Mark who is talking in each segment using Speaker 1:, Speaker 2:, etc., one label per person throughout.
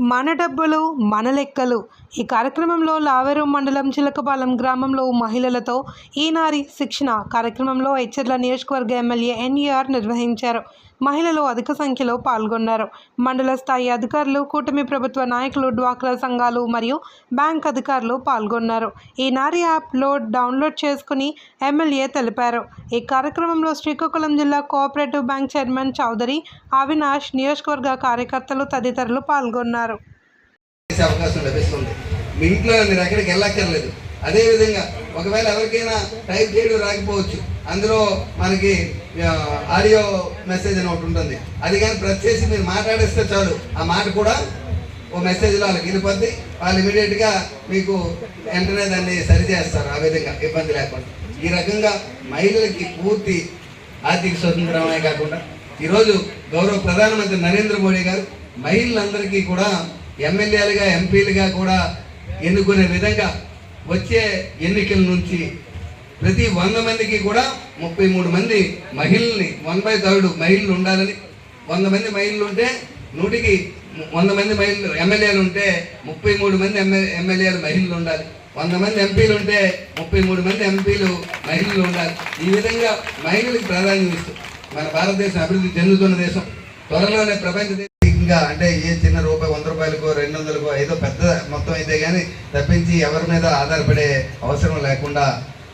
Speaker 1: మన డబ్బులు మన లెక్కలు. ఈ కార్యక్రమంలో లావేరు మండలం చిలకపాలెం గ్రామంలో మహిళలతో ఈనారి శిక్షణ కార్యక్రమంలో హెచ్చర్ల నియోజకవర్గ ఎమ్మెల్యే ఎన్ఈఆర్ నిర్వహించారు. మహిళలు అధిక సంఖ్యలో పాల్గొన్నారు. మండల స్థాయి అధికారులు కూటమి ప్రభుత్వ నాయకులు డ్వాక్రా సంఘాలు మరియు బ్యాంక్ అధికారులు పాల్గొన్నారు. ఈ నారి యాప్లో డౌన్లోడ్ చేసుకుని ఎమ్మెల్యే తెలిపారు. ఈ కార్యక్రమంలో శ్రీకాకుళం జిల్లా cooperative bank chairman Chowdary Avinash నియోజకవర్గ కార్యకర్తలు తదితరులు పాల్గొన్నారు.
Speaker 2: అవకాశం లభిస్తుంది. మీ ఇంట్లో మీరు ఎక్కడికి వెళ్ళక్కర్లేదు. అదేవిధంగా ఒకవేళ ఎవరికైనా టైప్ చేయడం రాకపోవచ్చు. అందులో మనకి ఆడియో మెసేజ్ అని ఒకటి ఉంటుంది. అది కానీ ప్రెస్ చేసి మీరు మాట్లాడేస్తే చాలు. ఆ మాట కూడా ఓ మెసేజ్లో వాళ్ళకి వెళ్ళిపోద్ది వాళ్ళు ఇమీడియట్గా మీకు వెంటనే దాన్ని సరిచేస్తారు ఆ విధంగా ఇబ్బంది లేకుండా. ఈ రకంగా మహిళలకి పూర్తి ఆర్థిక స్వతంత్రమే కాకుండా ఈరోజు గౌరవ ప్రధానమంత్రి నరేంద్ర మోడీ గారు మహిళలందరికీ కూడా ఎమ్మెల్యేలుగా ఎంపీలుగా కూడా ఎన్నుకునే విధంగా వచ్చే ఎన్నికల నుంచి ప్రతి వంద మందికి కూడా ముప్పై మూడు మంది మహిళల్ని వన్ బై థర్డ్ మహిళలు ఉండాలని వంద మంది మహిళలు ఉంటే నూటికి వంద మంది మహిళలు ఎమ్మెల్యేలు ఉంటే ముప్పై మూడు మంది ఎమ్మెల్యే ఎమ్మెల్యేలు మహిళలు ఉండాలి. వంద మంది ఎంపీలు ఉంటే ముప్పై మూడు మంది ఎంపీలు మహిళలు ఉండాలి. ఈ విధంగా మహిళలకు ప్రాధాన్యం ఇస్తూ మన భారతదేశం అభివృద్ధి చెందుతున్న దేశం. త్వరలోనే ప్రపంచ దేశం ఇంకా అంటే ఏ చిన్న రూపాయి వంద రూపాయలకో రెండు వందలకో ఏదో పెద్ద మొత్తం అయితే కానీ తప్పించి ఎవరి మీద ఆధారపడే అవసరం లేకుండా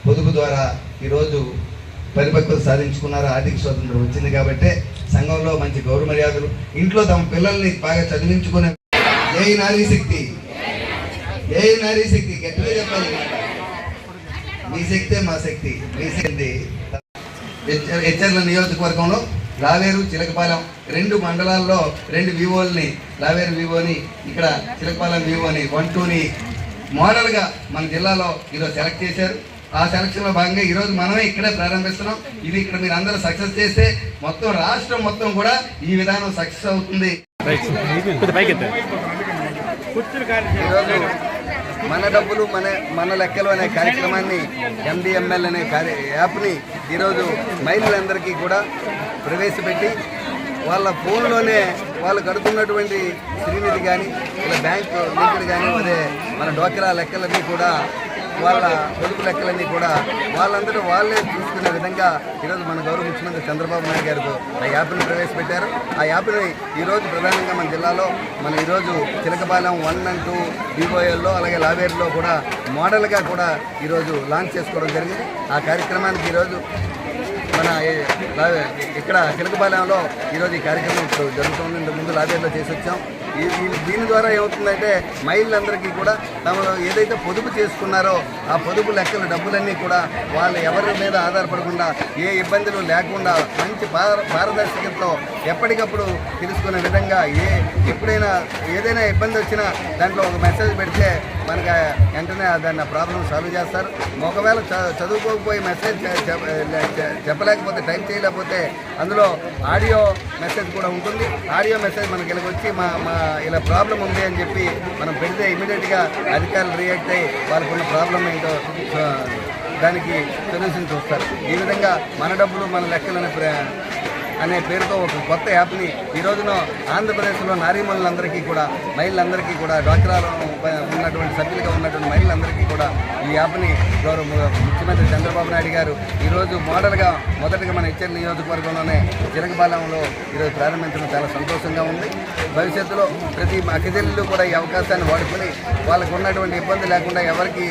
Speaker 2: పొదుపు ద్వారా ఈరోజు పరిపక్వత సాధించుకున్నారు? ఆర్థిక స్వాతంత్రం వచ్చింది కాబట్టి సంఘంలో మంచి గౌరవ మర్యాదలు ఇంట్లో తమ పిల్లల్ని బాగా చదివించుకునే ఏ నారీ శక్తి? ఏ నారీ శక్తి? గట్టిగా చెప్పాలి. ఈ మీ శక్తే మా శక్తి మీ శక్తి. హెచ్చర్ల నియోజకవర్గంలో లావేరు చిలకపాలెం రెండు మండలాల్లో రెండు వివోల్ని లావేరు వివోని ఇక్కడ చిలకపాలెం వివోని వన్ టూని మోడల్గా మన జిల్లాలో ఈరోజు సెలెక్ట్ చేశారు. ఆ సెలక్షన్లో భాగంగా ఈరోజు మనమే ఇక్కడే ప్రారంభిస్తున్నాం. ఇది ఇక్కడ మీరు అందరూ సక్సెస్ చేస్తే మొత్తం రాష్ట్రం మొత్తం కూడా ఈ విధానం సక్సెస్ అవుతుంది. మన డబ్బులు మన మన లెక్కలు అనే కార్యక్రమాన్ని ఎండిఎంఎల్ అనే కార్య యాప్ని ఈరోజు మహిళలందరికీ కూడా ప్రవేశపెట్టి వాళ్ళ ఫోన్లోనే వాళ్ళు కడుతున్నటువంటి శ్రీనిధి కానీ ఇలా బ్యాంక్ లింకులు కానీ అదే మన డోక్రా లెక్కలన్నీ కూడా వాళ్ళ పొదుపు లెక్కలన్నీ కూడా వాళ్ళందరూ వాళ్ళే చూసుకునే విధంగా ఈరోజు మన గౌరవ ముఖ్యమంత్రి చంద్రబాబు నాయుడు గారు ఆ యాప్ని ప్రవేశపెట్టారు. ఆ యాప్ని ఈరోజు ప్రధానంగా మన జిల్లాలో మనం ఈరోజు చిలకపాలెం వన్ అండ్ టూ డిఓఎల్లో అలాగే లావేరులో కూడా మోడల్గా కూడా ఈరోజు లాంచ్ చేసుకోవడం జరిగింది. ఆ కార్యక్రమానికి ఈరోజు మన ఇక్కడ కిలకపాలెంలో ఈరోజు ఈ కార్యక్రమం ఇప్పుడు జరుగుతుంది. ఇంతకు ముందు లాబేర్లో చేసి వచ్చాం. ఈ- దీని ద్వారా ఏమవుతుందంటే మహిళలందరికీ కూడా తమ ఏదైతే పొదుపు చేసుకున్నారో ఆ పొదుపు లెక్కల డబ్బులన్నీ కూడా వాళ్ళు ఎవరి మీద ఆధారపడకుండా ఏ ఇబ్బందులు లేకుండా మంచి పార పారదర్శకతతో ఎప్పటికప్పుడు తెలుసుకునే విధంగా ఏ ఎప్పుడైనా ఏదైనా ఇబ్బంది వచ్చినా దాంట్లో ఒక మెసేజ్ పెడితే మనకు వెంటనే దాన్ని ప్రాబ్లం సాల్వ్ చేస్తారు. ఒకవేళ చ- చదువుకోకపోయి మెసేజ్ చెప్పలేకపోతే టైప్ చేయలేకపోతే అందులో ఆడియో మెసేజ్ కూడా ఉంటుంది. ఆడియో మెసేజ్ మనకి ఇలాగ వచ్చి మా మా ఇలా ప్రాబ్లం ఉంది అని చెప్పి మనం పెడితే ఇమీడియట్గా అధికారులు రియాక్ట్ అయ్యి వాళ్ళకున్న ప్రాబ్లం ఏంటో దానికి సొల్యూషన్ చూస్తారు. ఈ విధంగా మన డబ్బులు మన లెక్కలని ప్రయాణం అనే పేరుతో ఒక కొత్త యాప్ని ఈ రోజున ఆంధ్రప్రదేశ్లో నారీమణులందరికీ కూడా మహిళలందరికీ కూడా డ్వాక్రాలో ఉన్నటువంటి సభ్యులుగా ఉన్నటువంటి మహిళలందరికీ కూడా ఈ యాప్ని గౌరవ ముఖ్యమంత్రి చంద్రబాబు నాయుడు గారు ఈరోజు మోడల్గా మొదటగా మన ఇచ్చే నియోజకవర్గంలోనే చిరకపాలెంలో ఈరోజు ప్రారంభించడం చాలా సంతోషంగా ఉంది. భవిష్యత్తులో ప్రతి అక్కజల్లు కూడా ఈ అవకాశాన్ని వాడుకొని వాళ్ళకు ఉన్నటువంటి ఇబ్బంది లేకుండా ఎవరికి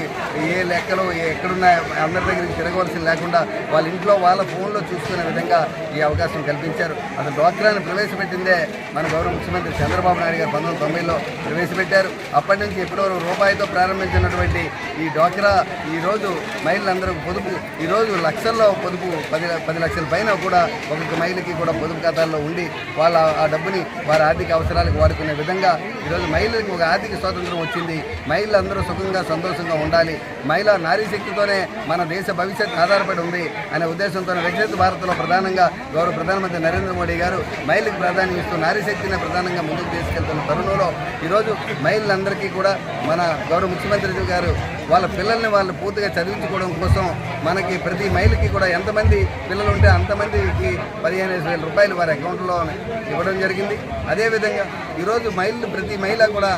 Speaker 2: ఏ లెక్కలు ఎక్కడున్నా అందరి దగ్గరికి తిరగవలసిన లేకుండా వాళ్ళ ఇంట్లో వాళ్ళ ఫోన్లో చూసుకునే విధంగా ఈ అవకాశం కల్పించారు. అసలు డ్వాక్రాని ప్రవేశపెట్టిందే మన గౌరవ ముఖ్యమంత్రి చంద్రబాబు నాయుడు గారు పంతొమ్మిది తొంభైలో ప్రవేశపెట్టారు. అప్పటి నుంచి ఇప్పటివరకు రూపాయితో ప్రారంభించినటువంటి ఈ డ్వాక్రా ఈరోజు మహిళలందరూ పొదుపు ఈరోజు లక్షల్లో పొదుపు పది పది లక్షల పైన కూడా ఒక్కొక్క మహిళకి కూడా పొదుపు ఖాతాల్లో ఉండి వాళ్ళ ఆ డబ్బుని వారి ఆర్థిక అవసరాలకు వాడుకునే విధంగా ఈరోజు మహిళలకు ఒక ఆర్థిక స్వాతంత్రం వచ్చింది. మహిళలందరూ సుఖంగా సంతోషంగా ఉండాలి. మహిళ నారీ శక్తితోనే మన దేశ భవిష్యత్తు ఆధారపడి ఉంది అనే ఉద్దేశంతో వికసిత భారత్లో ప్రధానంగా గౌరవ ప్రధానమంత్రి ప్రధానమంత్రి నరేంద్ర మోడీ గారు మహిళలకు ప్రాధాన్యం ఇస్తూ నారీశక్తిని ప్రధానంగా ముందుకు తీసుకెళ్తున్న తరుణంలో ఈరోజు మహిళలందరికీ కూడా మన గౌరవ ముఖ్యమంత్రి గారు వాళ్ళ పిల్లల్ని వాళ్ళు పూర్తిగా చదివించుకోవడం కోసం మనకి ప్రతి మహిళకి కూడా ఎంతమంది పిల్లలు ఉంటే అంతమందికి పదిహేను వేల రూపాయలు వారి అకౌంట్లో ఇవ్వడం జరిగింది. అదేవిధంగా ఈరోజు మహిళలు ప్రతి మహిళ కూడా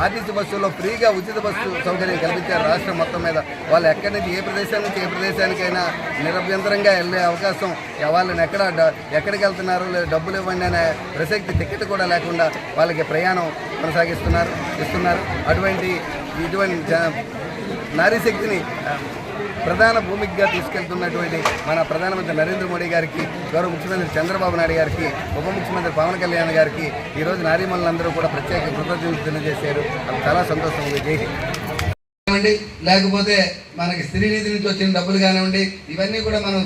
Speaker 2: ఆర్టీసీ బస్సుల్లో ఫ్రీగా ఉచిత బస్సు సౌకర్యం కల్పించారు. రాష్ట్రం మొత్తం మీద వాళ్ళు ఎక్కడి నుంచి ఏ ప్రదేశం నుంచి ఏ ప్రదేశానికైనా నిరభ్యంతరంగా వెళ్ళే అవకాశం వాళ్ళని ఎక్కడ ఎక్కడికి వెళ్తున్నారు లేదా డబ్బులు ఇవ్వండి అనే ప్రసక్తి టికెట్ కూడా లేకుండా వాళ్ళకి ప్రయాణం కొనసాగిస్తున్నారు ఇస్తున్నారు. అటువంటి ఇటువంటి జ- ప్రధాన భూమికగా తీసుకెళ్తున్నటువంటి మన ప్రధానమంత్రి నరేంద్ర మోడీ గారికి గౌరవ ముఖ్యమంత్రి చంద్రబాబు నాయుడు గారికి ఉప ముఖ్యమంత్రి పవన్ కళ్యాణ్ గారికి ఈరోజు నారీమణులందరూ కూడా ప్రత్యేక కృతజ్ఞతలు తెలియజేశారు. అది చాలా సంతోషం ఉంది. జై హింద్. కానివ్వండి లేకపోతే మనకి స్త్రీ నిధి నుంచి వచ్చిన డబ్బులు కానివ్వండి ఇవన్నీ కూడా మనం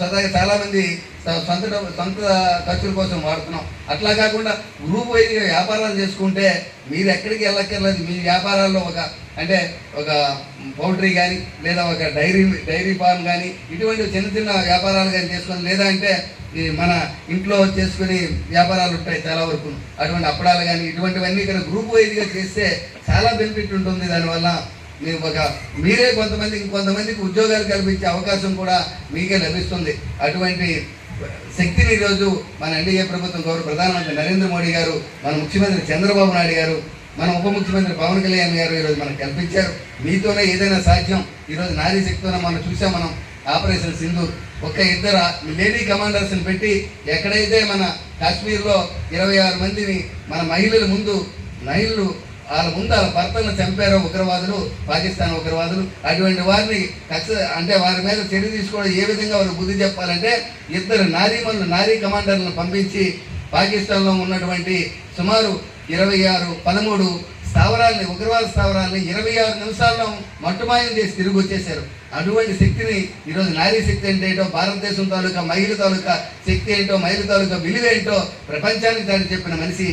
Speaker 2: సదా చాలా మంది సొంత సొంత ఖర్చుల కోసం వాడుతున్నాం. అట్లా కాకుండా గ్రూప్ వైజ్గా వ్యాపారాలు చేసుకుంటే మీరు ఎక్కడికి వెళ్ళక్కర్లేదు. మీ వ్యాపారాల్లో ఒక అంటే ఒక పౌల్ట్రీ కానీ లేదా ఒక డైరీ డైరీ ఫార్మ్ కానీ ఇటువంటి చిన్న చిన్న వ్యాపారాలు కానీ చేసుకొని లేదా అంటే మన ఇంట్లో చేసుకుని వ్యాపారాలు ఉంటాయి చాలా వరకు. అటువంటి అప్పడాలు కానీ ఇటువంటివన్నీ ఇక్కడ గ్రూప్ వైజ్గా చేస్తే చాలా బెనిఫిట్ ఉంటుంది. దానివల్ల మీరు ఒక మీరే కొంతమంది కొంతమందికి ఉద్యోగాలు కల్పించే అవకాశం కూడా మీకే లభిస్తుంది. అటువంటి శక్తిని ఈరోజు మన ఎన్డీఏ ప్రభుత్వం గౌరవ ప్రధానమంత్రి నరేంద్ర మోడీ గారు మన ముఖ్యమంత్రి చంద్రబాబు నాయుడు గారు మన ఉప ముఖ్యమంత్రి పవన్ కళ్యాణ్ గారు ఈరోజు మనకు కల్పించారు. మీతోనే ఏదైనా సాధ్యం ఈరోజు నారీ శక్తితోనే మనం చూసాం మనం ఆపరేషన్ సింధు ఒక ఇద్దరు లేడీ కమాండర్స్ని పెట్టి ఎక్కడైతే మన కాశ్మీర్లో ఇరవై ఆరు మందిని మన మహిళల ముందు మహిళలు వాళ్ళ ముందు భర్తను చంపారు ఉగ్రవాదులు పాకిస్తాన్ ఉగ్రవాదులు. అటువంటి వారిని కక్ష అంటే వారి మీద చర్య తీసుకోవడం ఏ విధంగా వారికి బుద్ధి చెప్పాలంటే ఇద్దరు నారీమణులు నారీ కమాండర్లను పంపించి పాకిస్తాన్లో ఉన్నటువంటి సుమారు ఇరవై ఆరు పదమూడు స్థావరాలని ఉగ్రవాద స్థావరాలని ఇరవై ఆరు నిమిషాల్లో మట్టుమాయం చేసి తిరిగి వచ్చేశారు. అటువంటి శక్తిని ఈరోజు నారీ శక్తి అంటే ఏంటో భారతదేశం తాలూకా మహిళ తాలూకా శక్తి ఏంటో మహిళ తాలూకా విలువ ఏంటో ప్రపంచానికి దాన్ని చెప్పిన మనిషి